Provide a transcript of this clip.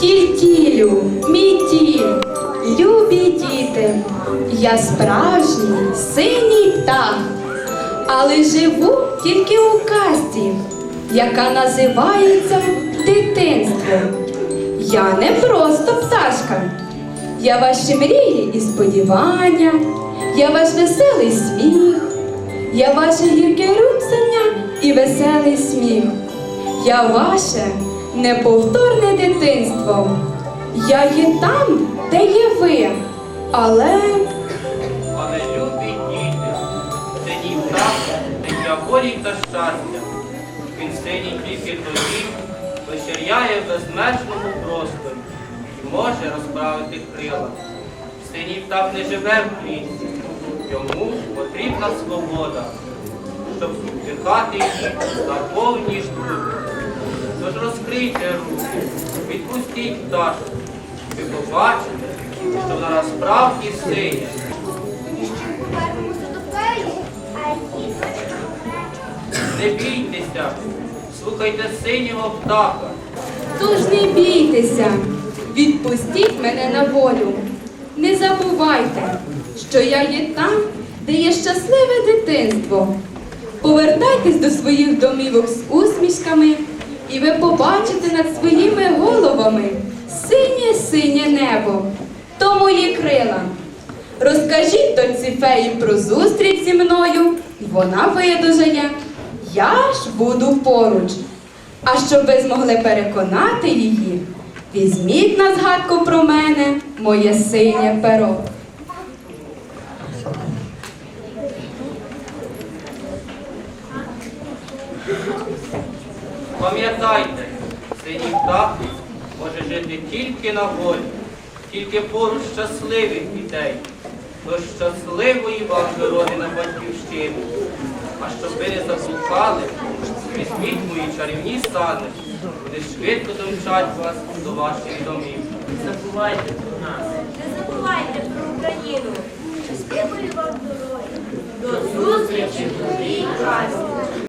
Тільтілю, мій тіль, любі діти, я справжній синій птах, але живу тільки у казці, яка називається дитинство. Я не просто пташка, я ваші мрії і сподівання, я ваш веселий сміх, я ваше гірке рюксання і веселий сміх. Я ваше неповторне дитинство. Я є там, де є ви, але Але любі діти, синій птах дитя волі та щастя. Він синій тільки тоді, коли ширяє в безмежному просторі і може розправити крила. Синій птах не живе в клітці, йому потрібна свобода, щоб вдихати її на повні штуки. Тож розкрийте руки, відпустіть пташку, ви побачите, що вона насправді синя. Не бійтеся, слухайте синього птаха. тож не бійтеся, відпустіть мене на волю. Не забувайте, що я є там, де є щасливе дитинство. Повертайтесь до своїх домівок з усмішками, і ви побачите над своїми головами синє-синє небо, то мої крила. Розкажіть доньці феї про зустріч зі мною, вона видужає. Я ж буду поруч. А щоб ви змогли переконати її, візьміть на згадку про мене моє синє перо. Пам'ятайте, синій птах може жити тільки на волі, тільки поруч щасливих дітей. Тож щасливої вам дороги на батьківщину. А щоб ви не заслухали, візьміть мої чарівні сани, вони швидко домчать вас до ваших домів. Не забувайте про нас. Не забувайте про Україну. Щасливої вам